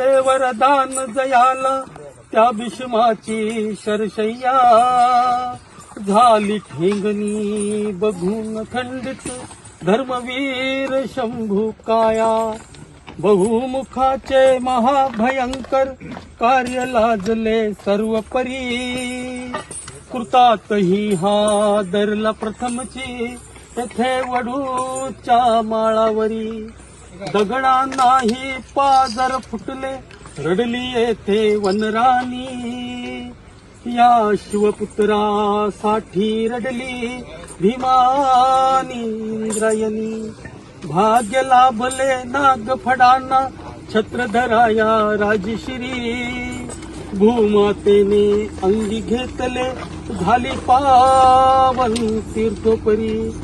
कृपेचे वरदान जयाला त्या भीष्माची शरशय्या झाली ठेंगणी बघून खंडित धर्मवीर शंभू काया. बहुमुखाचे महाभयंकर कार्य लाजले सर्व परी कृतातही हा दरला प्रथमची. तेथे वडूच्या माळावरी. दगडा नाही पाजर फुटले रडली येथे वनराणी. या शिवपुत्रासाठी रडली भीमानी इंद्रायणी. भाग्य लाभले नागफडांना छत्रधराया राजश्री. भूमातेने अंगी घेतले झाली पावन तीर्थोपरी.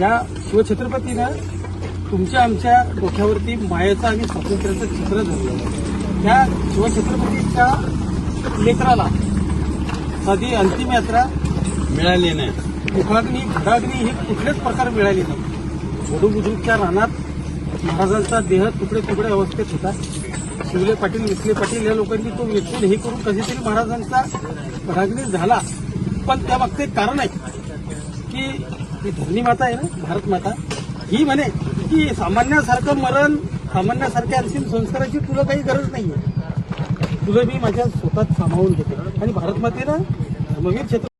या शिवछत्रपतीनं तुमच्या आमच्या डोक्यावरती मायाचं आणि स्वातंत्र्याचं चित्र धरलं. त्या शिवछत्रपतीच्या लेकराला साधी अंतिम यात्रा मिळाली नाही. मुखाग्नी घडाग्नी ही कुठल्याच प्रकार मिळाली नाही. वडू बुजुर्गच्या रानात महाराजांचा देह तुकडे तुकडे अवस्थेत होता. शिवले पाटील विसले पाटील या लोकांनी तो वेचून हे करून कधीतरी महाराजांचा घडाग्नी झाला. पण त्यामागचं एक कारण आहे की ही धरणी माता आहे ना भारत माता ही म्हणे की सामान्यासारखं मरण सामान्यासारख्या अंतिम संस्काराची तुला काही गरज नाहीये. तुला मी माझ्या स्वतःत सामावून घेते. आणि भारत धर्मवीर क्षेत्र